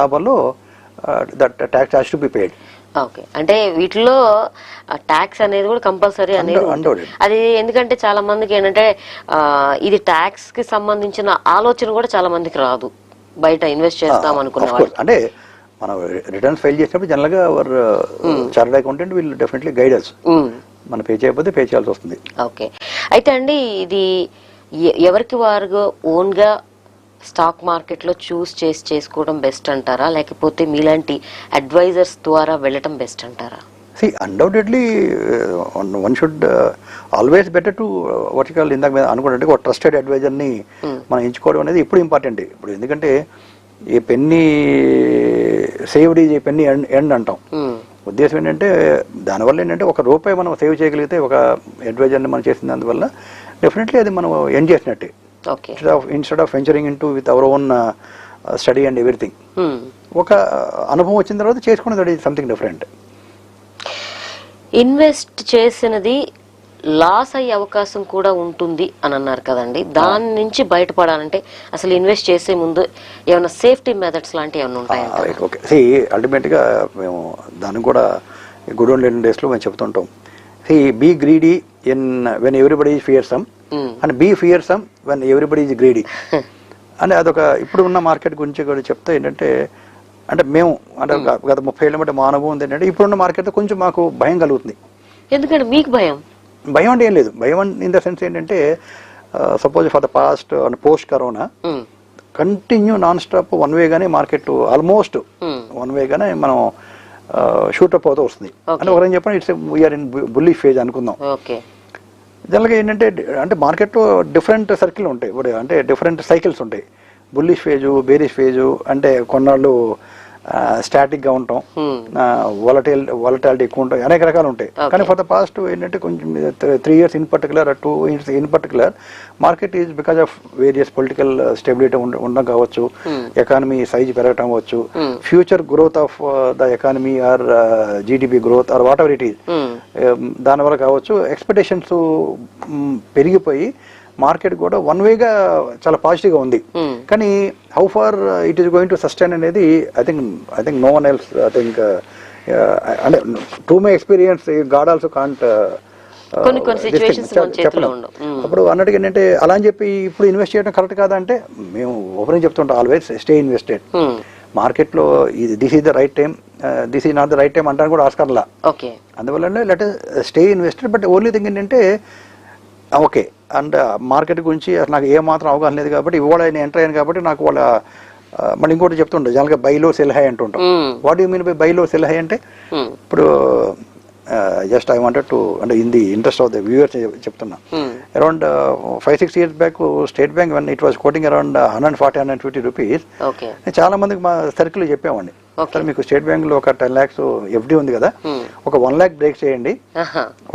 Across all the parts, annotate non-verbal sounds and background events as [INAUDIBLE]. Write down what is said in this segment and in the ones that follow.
లాభాల్లో that tax has to be paid okay. అంటే వీటిలో ట్యాక్స్ అనేది కూడా కంపల్సరీ అనేది. అది ఎందుకంటే చాలా మందికి ఏంటంటే ఇది ట్యాక్స్కి సంబంధించిన ఆలోచన కూడా చాలా మందికి రాదు. బయట ఇన్వెస్ట్ చేస్తాం అనుకునే వాళ్ళు అంటే మనం రిటర్న్స్ ఫైల్ చేసినప్పుడు జనరల్గా our chartered accountant will definitely guidance. మనం పే చేయకపోతే పే చేయాల్సి వస్తుంది. ఓకే. అయితే అండి ఇది ఎవరికి వారు ఓన్గా స్టాక్ మార్కెట్లో చూస్ చేసి చేసుకోవడం బెస్ట్ అంటారా? లేకపోతే మీలాంటి అడ్వైజర్స్ ద్వారా వెళ్ళటం బెస్ట్ అంటారా? See undoubtedly one should always better to vertical ఇందాక మీద అనుకుంటే ఒక ట్రస్టెడ్ అడ్వైజర్ని మనం ఎంచుకోవడం అనేది ఇప్పుడు ఇంపార్టెంట్ ఇప్పుడు ఎందుకంటే a penny saved is a penny earned అంటాం. ఉమ్. ఉద్దేశం ఏంటంటే దానివల్ల ఏంటంటే ఒక రూపాయి మనం సేవ్ చేయగలిగితే ఒక అడ్వైజర్ని మనం చేసినందువల్ల డెఫినెట్లీ అది మనం ఎండ్ చేసినట్టే. Okay instead of instead of venturing into with our own study and everything. ఒక అనుభవం వచ్చిన తర్వాత చేసుకునేది సంథింగ్ డిఫరెంట్ ఇన్వెస్ట్ చేసినది లాస్ అయ్యే అవకాశం కూడా ఉంటుంది అని అన్నారు కదండి. దాని నుంచి బయటపడాలంటే అసలు ఇన్వెస్ట్ చేసే ముందు ఏమైనా సేఫ్టీ మెథడ్స్ లాంటివి ఏమైనా ఉంటాయంట ఓకే సి అల్టిమేట్గా మేము దానికి కూడా గుడ్ ఓన్ లెన్ డేస్లో మేము చెప్తుంటాం. See be greedy in when everybody is fearsome Hmm. And be fearsome when everybody is greedy అని అదొక ఇప్పుడు ఉన్న మార్కెట్ గురించి కూడా చెప్తే ఏంటంటే అంటే మేము అంటే గ- గత ముప్పై ఏళ్ళ బట్టి మా అనుభవం ఉంది ఏంటంటే ఇప్పుడున్న మార్కెట్ కొంచెం మాకు భయం కలుగుతుంది. ఎందుకంటే మీకు భయం? భయం అంటే ఏం లేదు. భయం ఇన్ ద సెన్స్ ఏంటంటే suppose for the past post corona. Continue non stop one వేగానే market almost Hmm. One వేగానే మనం షూటప్ అవుతూ వస్తుంది. అంటే ఒకరేం చెప్పండి it's we are in bully phase అనుకుందాం. జనరల్గా ఏంటంటే అంటే మార్కెట్లో డిఫరెంట్ సర్కిల్ ఉంటాయి. ఇప్పుడు అంటే డిఫరెంట్ సైకిల్స్ ఉంటాయి. బుల్లిష్ ఫేజు బేరిష్ ఫేజు అంటే కొన్నాళ్ళు స్టాటిక్గా ఉంటాం. Hmm. వాలటైల్ వాలటాలిటీ ఎక్కువ ఉంటాయి. అనేక రకాలు ఉంటాయి. కానీ ఫర్ ద పాస్ట్ ఏంటంటే కొంచెం three years in particular two years in particular market is because of various political stability ఉండడం కావచ్చు. ఎకానమీ సైజ్ పెరగటం అవ్వచ్చు. Hmm. Future growth of the economy or GDP growth or whatever it is. దానివల్ల కావచ్చు expectations పెరిగిపోయి market కూడా one వేగా చాలా పాజిటివ్గా ఉంది. కానీ how far it is going to sustain అనేది I think I think no one else I think అంటే to my experience god also can't కొన్ని కొన్ని చేతిలో ఉండవు. Hmm. అప్పుడు అన్నట్టుగా ఏంటంటే అలా అని చెప్పి ఇప్పుడు ఇన్వెస్ట్ చేయడం కరెక్ట్ కాదా అంటే మేము ఓపెనింగ్ చెప్తుంటాం ఆల్వేస్ స్టే ఇన్వెస్టెడ్. మార్కెట్లో ఇది this is the right time this is not the right time అంటాను కూడా ఆస్కార్లా ఓకే అందువల్ల let stay invested but only thing ఏంటంటే ఓకే అండ్ మార్కెట్ గురించి అసలు నాకు ఏ మాత్రం అవగాహన లేదు కాబట్టి ఇవాళ నేను ఎంటర్ అయ్యాను కాబట్టి నాకు వాళ్ళ మళ్ళీ ఇంకోటి చెప్తుండే జనరల్గా బైలో సెల్ హై అంటుంటాం. What you mean by buy low sell high అంటే. ఇప్పుడు జస్ట్ ఐ వాంటెడ్ టు అంటే in the interest of the viewers చెప్తున్నా. Around five six years back state bank one it was quoting around hundred forty hundred fifty rupees చాలా మందికి మా circle చెప్పామండి. Sir మీకు state బ్యాంక్లో ఒక టెన్ ల్యాక్స్ ఎఫ్డి ఉంది కదా Hmm. ఒక వన్ ల్యాక్ బ్రేక్ చేయండి.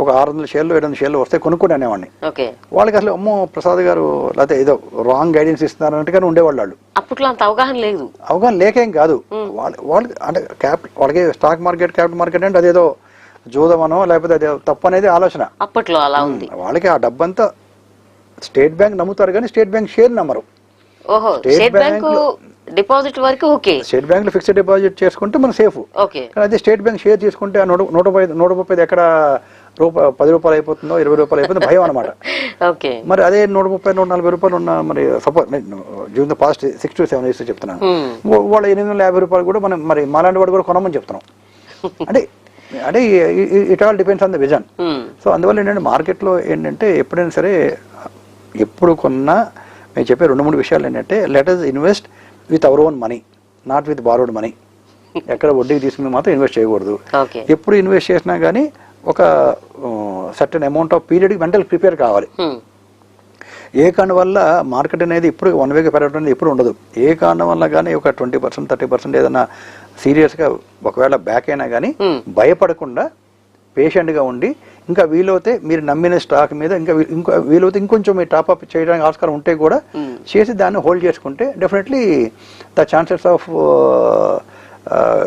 ఒక ఆరు వందల షేర్లు ఏడు వందల షేర్లు వస్తే కొనుక్కోండి అనేవాడిని. వాళ్ళకి అసలు అమ్మో ప్రసాద్ గారు లేకపోతే ఏదో రాంగ్ గైడెన్స్ ఇస్తున్నారు అన్నట్టుగానే ఉండేవాళ్ళు వాళ్ళు. అప్పట్లో అంత అవగాహన లేదు. అవగాహన లేకేం కాదు. వాళ్ళ వాళ్ళకి అంటే క్యాప్ వాళ్ళకి స్టాక్ మార్కెట్ క్యాపిటల్ మార్కెట్ అంటే అదేదో జూదమనో లేకపోతే అదే తప్పు అనేది ఆలోచన. అప్పట్లో అలా ఉంది. వాళ్ళకి ఆ డబ్బంతా స్టేట్ బ్యాంక్ నమ్ముతారు కానీ స్టేట్ బ్యాంక్ షేర్ నమ్మరు. స్టేట్ బ్యాంక్ డిపాజిట్ వరకు ఓకే. స్టేట్ బ్యాంక్లో ఫిక్స్డ్ డిపాజిట్ చేసుకుంటే మనం సేఫ్. ఓకే. కానీ అదే స్టేట్ బ్యాంక్ షేర్ చేసుకుంటే ఆ నూట నూట ముప్పై నూట ముప్పై ఎక్కడ రూపాయ పది రూపాయలు అయిపోతుందో ఇరవై రూపాయలు అయిపోతుందో భయం అనమాట [LAUGHS] ఓకే. మరి అదే నూట ముప్పై నూట నలభై రూపాయలు ఉన్న మరి suppose June the past six to seven years చెప్తున్నాను వాళ్ళ ఎనిమిది వందల యాభై రూపాయలు కూడా మనం మరి మాలాంటి వాడు కూడా కొనమని చెప్తున్నాం. [LAUGHS] అంటే అంటే it all depends on the vision. So అందువల్ల ఏంటంటే మార్కెట్లో ఏంటంటే ఎప్పుడైనా సరే ఎప్పుడు కొన్నా మేము చెప్పే రెండు మూడు విషయాలు ఏంటంటే let invest with our own money not with borrowed money ఎక్కడ వడ్డీకి తీసుకుని మాత్రం ఇన్వెస్ట్ చేయకూడదు. ఎప్పుడు ఇన్వెస్ట్ చేసినా కానీ ఒక సర్టన్ అమౌంట్ ఆఫ్ పీరియడ్కి మెంటల్ ప్రిపేర్ కావాలి. ఉమ్. ఏ కారణం వల్ల మార్కెట్ అనేది ఇప్పుడు వన్ వేగా పెరగడం అనేది ఎప్పుడు ఉండదు. ఏ కారణం వల్ల కానీ ఒక ట్వంటీ పర్సెంట్ థర్టీ పర్సెంట్ ఏదైనా సీరియస్గా ఒకవేళ బ్యాక్ అయినా కానీ Hmm. భయపడకుండా పేషెంట్గా ఉండి ఇంకా వీలవుతే మీరు నమ్మిన స్టాక్ మీద ఇంకా ఇంకో వీలవుతే ఇంకొంచెం మీరు టాప్అప్ చేయడానికి ఆస్కారం ఉంటే కూడా Hmm. చేసి దాన్ని హోల్డ్ చేసుకుంటే definitely the chances of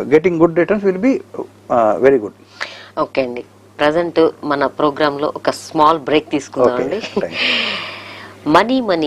getting good returns will be very good okay అండి. ప్రజెంట్ మన ప్రోగ్రామ్లో ఒక స్మాల్ బ్రేక్ తీసుకుందాం అండి. Money money